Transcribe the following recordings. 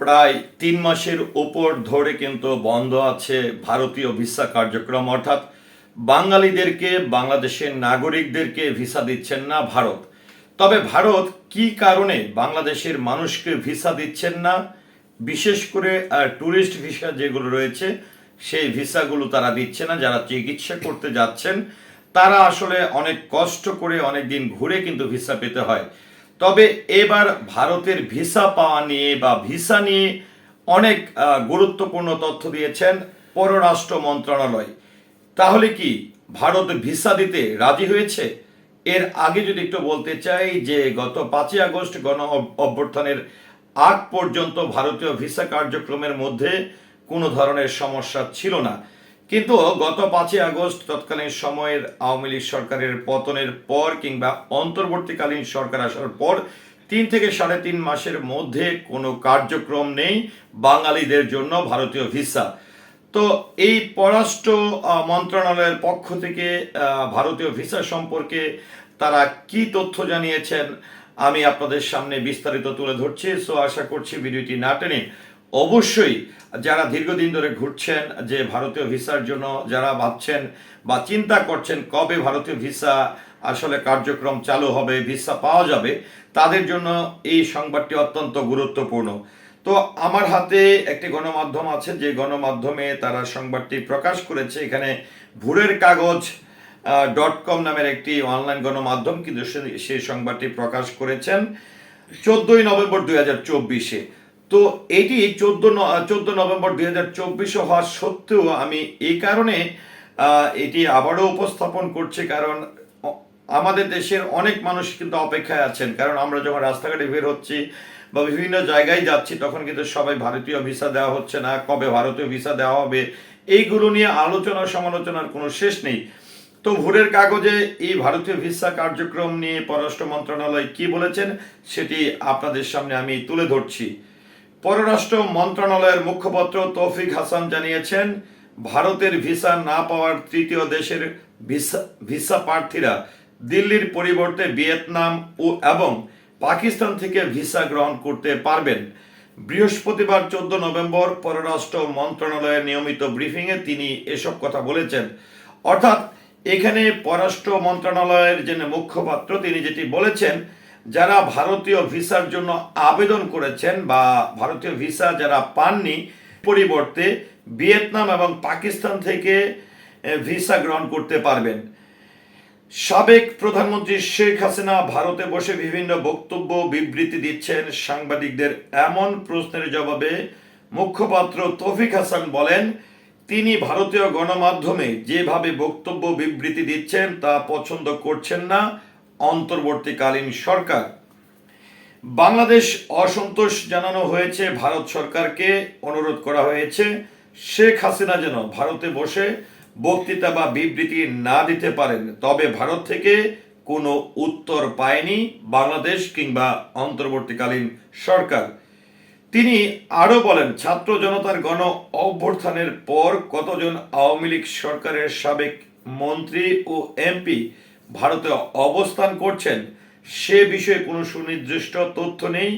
প্রায় তিন মাসের উপর ধরে কিন্তু বন্ধ আছে ভারতীয় ভিসা কার্যক্রম। অর্থাৎ বাঙালিদেরকে, বাংলাদেশের নাগরিকদেরকে ভিসা দিচ্ছেন না ভারত। তবে ভারত কি কারণে বাংলাদেশের মানুষকে ভিসা দিচ্ছেন না? বিশেষ করে ট্যুরিস্ট ভিসা যেগুলো রয়েছে, সেই ভিসাগুলো তারা দিচ্ছে না। যারা চিকিৎসা করতে যাচ্ছেন, তারা আসলে অনেক কষ্ট করে অনেক দিন ঘুরে কিন্তু ভিসা পেতে হয়। তবে এবার ভারতের ভিসা পাওয়া নিয়ে বা ভিসা নিয়ে অনেক গুরুত্বপূর্ণ তথ্য দিয়েছেন পররাষ্ট্র মন্ত্রণালয়। তাহলে কি ভারত ভিসা দিতে রাজি হয়েছে? এর আগে যদি একটু বলতে চাই যে গত পাঁচই আগস্ট গণ অভ্যর্থনের আগ পর্যন্ত ভারতীয় ভিসা কার্যক্রমের মধ্যে কোনো ধরনের সমস্যা ছিল না। কিন্তু গত পাঁচই আগস্ট তৎকালীন সময়ের আওয়ামী লীগ সরকারের পতনের পর কিংবা অন্তর্বর্তীকালীন সরকার আসার পর তিন থেকে সাড়ে তিন মাসের মধ্যে কোনো কার্যক্রম নেই বাঙালিদের জন্য ভারতীয় ভিসা। তো এই পররাষ্ট্র মন্ত্রণালয়ের পক্ষ থেকে ভারতীয় ভিসা সম্পর্কে তারা কি তথ্য জানিয়েছেন আমি আপনাদের সামনে বিস্তারিত তুলে ধরছি। সো আশা করছি ভিডিওটি না টেনে অবশ্যই যারা দীর্ঘদিন ধরে ঘুরছেন যে ভারতীয় ভিসার জন্য যারা ভাবছেন বা চিন্তা করছেন কবে ভারতীয় ভিসা আসলে কার্যক্রম চালু হবে, ভিসা পাওয়া যাবে, তাদের জন্য এই সংবাদটি অত্যন্ত গুরুত্বপূর্ণ। তো আমার হাতে একটি গণমাধ্যম আছে, যে গণমাধ্যমে তারা সংবাদটি প্রকাশ করেছে। এখানে ভোরের কাগজ ডট কম নামের একটি অনলাইন গণমাধ্যম কিন্তু সেই সংবাদটি প্রকাশ করেছেন। চোদ্দই নভেম্বর দুই হাজার চব্বিশে। তো এটি চোদ্দ চোদ্দ নভেম্বর দুই হাজার চব্বিশে হওয়া সত্ত্বেও আমি এই কারণে এটি আবারও উপস্থাপন করছি কারণ আমাদের দেশের অনেক মানুষ কিন্তু অপেক্ষায় আছেন। কারণ আমরা যখন রাস্তাঘাটে বের হচ্ছি বা বিভিন্ন জায়গায় যাচ্ছি, তখন কিন্তু সবাই ভারতীয় ভিসা দেওয়া হচ্ছে না, কবে ভারতীয় ভিসা দেওয়া হবে, এইগুলো নিয়ে আলোচনা সমালোচনার কোনো শেষ নেই। তো ভোরের কাগজে এই ভারতীয় ভিসা কার্যক্রম নিয়ে পররাষ্ট্র মন্ত্রণালয় কি বলেছেন, সেটি আপনাদের সামনে আমি তুলে ধরছি। পররাষ্ট্র মন্ত্রণালয়ের মুখপাত্র তৌফিক হাসান জানিয়েছেন, ভারতের ভিসা না পাওয়ার তৃতীয় দেশের ভিসা ভিসা প্রার্থীরা দিল্লির পরিবর্তে ভিয়েতনাম ও এবং পাকিস্তান থেকে ভিসা গ্রহণ করতে পারবেন। বৃহস্পতিবার চোদ্দ নভেম্বর পররাষ্ট্র মন্ত্রণালয়ের নিয়মিত ব্রিফিংয়ে তিনি এসব কথা বলেছেন। অর্থাৎ এখানে পররাষ্ট্র মন্ত্রণালয়ের যে মুখপাত্র, তিনি যেটি বলেছেন যারা ভারতীয় ভিসার জন্য আবেদন করেছেন বা ভারতীয় ভিসা যারা পাননি, পরিবর্তে ভিয়েতনাম এবং পাকিস্তান থেকে ভিসা গ্রহণ করতে পারবেন। সাবেক প্রধানমন্ত্রী শেখ হাসিনা ভারতে বসে বিভিন্ন বক্তব্য বিবৃতি দিচ্ছেন। সাংবাদিকদের এমন প্রশ্নের জবাবে মুখপাত্র তৌফিক হাসান বলেন, তিনি ভারতীয় গণমাধ্যমে যেভাবে বক্তব্য বিবৃতি দিচ্ছেন তা পছন্দ করছেন না। অন্তর্বর্তীকালীন সরকার। বাংলাদেশ অসন্তোষ জানানো হয়েছে, ভারত সরকারকে অনুরোধ করা হয়েছে, শেখ হাসিনা যেন ভারতে বসে বক্তৃতা বা বিবৃতি না দিতে পারেন, তবে ভারত থেকে কোনো উত্তর পায়নি বাংলাদেশ কিংবা অন্তর্বর্তীকালীন সরকার। তিনি আরও বলেন, ছাত্র জনতার গণ অভ্যর্থানের পর কতজন আওয়ামী লীগ সরকারের সাবেক মন্ত্রী ও এমপি ভারতে অবস্থান করছেন, সে বিষয়ে কোনো সুনির্দিষ্ট তথ্য নেই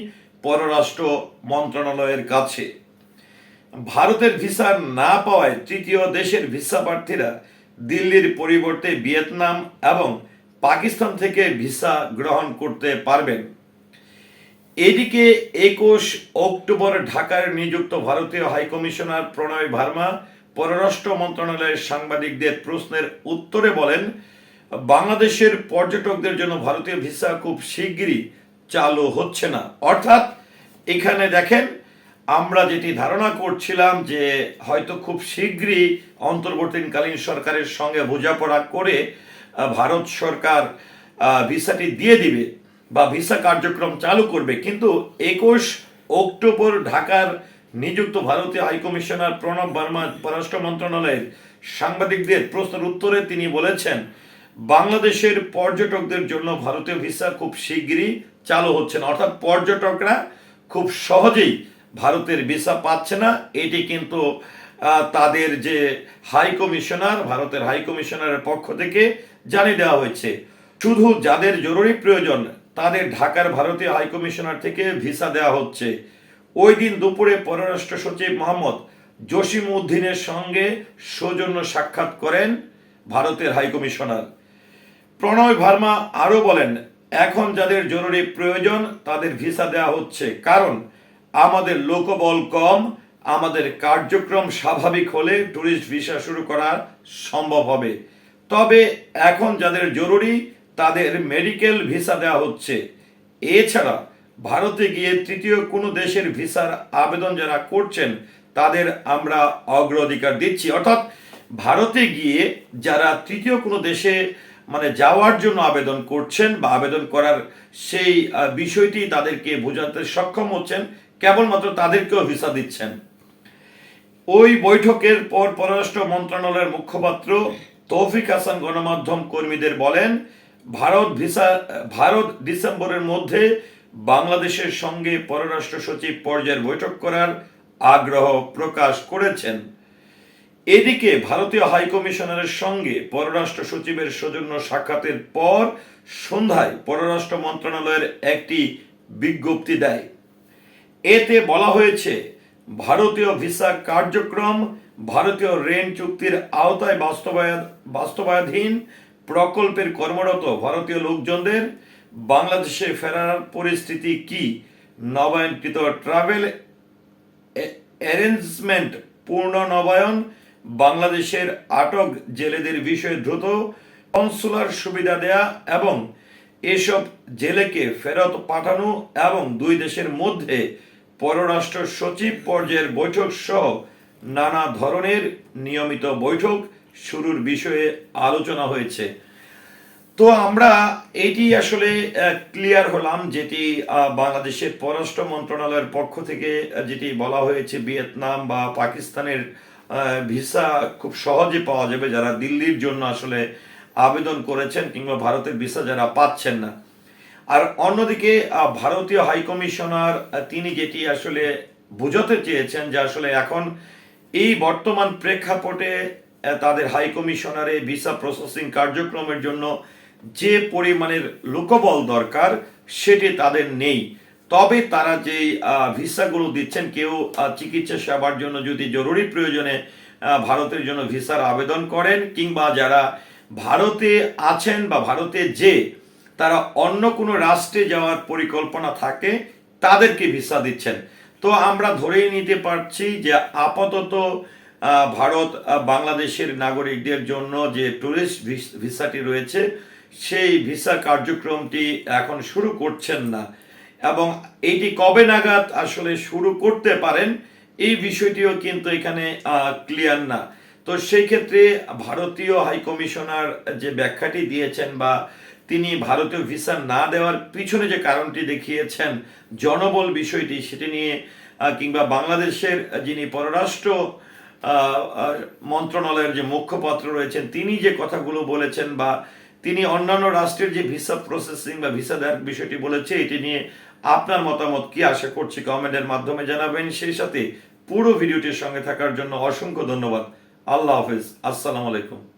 পররাষ্ট্র মন্ত্রণালয়ের কাছে। ভারতের ভিসা না পাওয়ায় তৃতীয় দেশের ভিসা প্রার্থীরা দিল্লির পরিবর্তে ভিয়েতনাম এবং পাকিস্তান থেকে ভিসা গ্রহণ করতে পারবেন। এদিকে একুশ অক্টোবর ঢাকার নিযুক্ত ভারতীয় হাইকমিশনার প্রণয় ভার্মা পররাষ্ট্র মন্ত্রণালয়ের সাংবাদিকদের প্রশ্নের উত্তরে বলেন বাংলাদেশের পর্যটকদের জন্য ভারতীয় ভিসা খুব শিগগিরই চালু হচ্ছে না। অর্থাৎ এখানে দেখেন, আমরা যেটি ধারণা করছিলাম যে হয়তো খুব শীঘ্রই অন্তর্বর্তীকালীন সরকারের সঙ্গে বোঝাপড়া করে ভারত সরকার ভিসাটি দিয়ে দিবে বা ভিসা কার্যক্রম চালু করবে। কিন্তু একুশ অক্টোবর ঢাকার নিযুক্ত ভারতীয় হাইকমিশনার প্রণব বর্মা, পররাষ্ট্র মন্ত্রণালয়ের সাংবাদিকদের প্রশ্নের উত্তরে তিনি বলেছেন বাংলাদেশের পর্যটকদের জন্য ভারতীয় ভিসা খুব শিগগিরই চালু হচ্ছে না। অর্থাৎ পর্যটকরা খুব সহজেই ভারতের ভিসা পাচ্ছে না। এটি কিন্তু তাদের যে হাই কমিশনার, ভারতের হাই কমিশনারের পক্ষ থেকে জানিয়ে দেওয়া হয়েছে। শুধু যাদের জরুরি প্রয়োজন, তাদের ঢাকার ভারতীয় হাই কমিশনার থেকে ভিসা দেওয়া হচ্ছে। ওই দিন দুপুরে পররাষ্ট্র সচিব মোহাম্মদ জসিম উদ্দিনের সঙ্গে সৌজন্য সাক্ষাৎ করেন ভারতের হাইকমিশনার প্রণয় ভার্মা আরও বলেন, এখন যাদের জরুরি প্রয়োজন তাদের ভিসা দেওয়া হচ্ছে। কারণ, আমাদের লোকবল কম, আমাদের কার্যক্রম স্বাভাবিক হলে ট্যুরিস্ট ভিসা শুরু করা সম্ভব হবে। তবে এখন যাদের জরুরি, তাদের মেডিকেল ভিসা দেওয়া হচ্ছে। এছাড়া, ভারতে গিয়ে তৃতীয় কোনো দেশের ভিসার আবেদন যারা করছেন, তাদের আমরা অগ্রাধিকার দিচ্ছি। অর্থাৎ, ভারতে গিয়ে যারা তৃতীয় কোনো দেশে মানে যাওয়ার জন্য আবেদন করছেন বা আবেদন করার সেই বিষয়টি তাদেরকে বোঝাতে সক্ষম হচ্ছেন, কেবলমাত্র তাদেরকেও ভিসা দিচ্ছেন। ওই বৈঠকের পর পররাষ্ট্র মন্ত্রণালয়ের মুখপাত্র তৌফিক হাসান গণমাধ্যম কর্মীদের বলেন, ভারত ভিসা, ভারত ডিসেম্বরের মধ্যে বাংলাদেশের সঙ্গে পররাষ্ট্র সচিব পর্যায়ের বৈঠক করার আগ্রহ প্রকাশ করেছেন। এদিকে ভারতীয় হাইকমিশনারের সঙ্গে পররাষ্ট্র সচিবের সৌজন্য সাক্ষাতের পর সন্ধ্যায় পররাষ্ট্র মন্ত্রণালয়ের একটি বিজ্ঞপ্তি দেয়। এতে বলা হয়েছে, ভারতীয় ভিসা কার্যক্রম, ভারতীয় রেন চুক্তির আওতায় বাস্তবায়ন বাস্তবায়াধীন প্রকল্পের কর্মরত ভারতীয় লোকজনদের, বাংলাদেশে ফেরার পরিস্থিতি কি, নবায়নকৃত ট্রাভেল অ্যারেঞ্জমেন্ট পূর্ণ নবায়ন বাংলাদেশের আটক জেলেদের বিষয়ে দ্রুত কনসুলার সুবিধা দেয়া এবং এসব জেলেকে ফেরত পাঠানো এবং দুই দেশের মধ্যে পররাষ্ট্র সচিব পর্যায়ের বৈঠক সহ নানা ধরনের নিয়মিত বৈঠক শুরুর বিষয়ে আলোচনা হয়েছে। তো আমরা এটি আসলে ক্লিয়ার হলাম যেটি বাংলাদেশের পররাষ্ট্র মন্ত্রণালয়ের পক্ষ থেকে যেটি বলা হয়েছে ভিয়েতনাম বা পাকিস্তানের ভিসা খুব সহজে পাওয়া যাবে যারা দিল্লির জন্য আসলে আবেদন করেছেন কিংবা ভারতের ভিসা যারা পাচ্ছেন না। আর অন্যদিকে ভারতীয় হাইকমিশনার তিনি যেটি আসলে বোঝাতে চেয়েছেন যে আসলে এখন এই বর্তমান প্রেক্ষাপটে তাদের হাইকমিশনারে ভিসা প্রসেসিং কার্যক্রমের জন্য যে পরিমাণের লোকবল দরকার, সেটি তাদের নেই। তবে তারা যে ভিসাগুলো দিচ্ছেন, কেউ চিকিৎসা সেবার জন্য যদি জরুরি প্রয়োজনে ভারতের জন্য ভিসার আবেদন করেন, কিংবা যারা ভারতে আছেন বা ভারতে যে, তারা অন্য কোনো রাষ্ট্রে যাওয়ার পরিকল্পনা থাকে, তাদেরকে ভিসা দিচ্ছেন। তো আমরা ধরেই নিতে পারছি যে আপাতত ভারত বাংলাদেশের নাগরিকদের জন্য যে টুরিস্ট ভিসাটি রয়েছে, সেই ভিসা কার্যক্রমটি এখন শুরু করছেন না। এবং এইটি কবে নাগাদ আসলে শুরু করতে পারেন, এই বিষয়টিও কিন্তু এখানে ক্লিয়ার না। তো সেই ক্ষেত্রে ভারতীয় হাইকমিশনার যে ব্যাখ্যাটি দিয়েছেন বা তিনি ভারতীয় ভিসা না দেওয়ার পিছনে যে কারণটি দেখিয়েছেন, জনবল বিষয়টি, সেটি নিয়ে কিংবা বাংলাদেশের যিনি পররাষ্ট্র মন্ত্রণালয়ের যে মুখপাত্র রয়েছেন, তিনি যে কথাগুলো বলেছেন বা তিনি অন্যান্য রাষ্ট্রের যে ভিসা প্রসেসিং বা ভিসা দেওয়ার বিষয়টি বলেছে, এটি নিয়ে আপনার মতামত কি আশা করছি কমেন্টের মাধ্যমে জানাবেন। সেই সাথে পুরো ভিডিওটির সঙ্গে থাকার জন্য অসংখ্য ধন্যবাদ। আল্লাহ হাফেজ। আসসালামু আলাইকুম।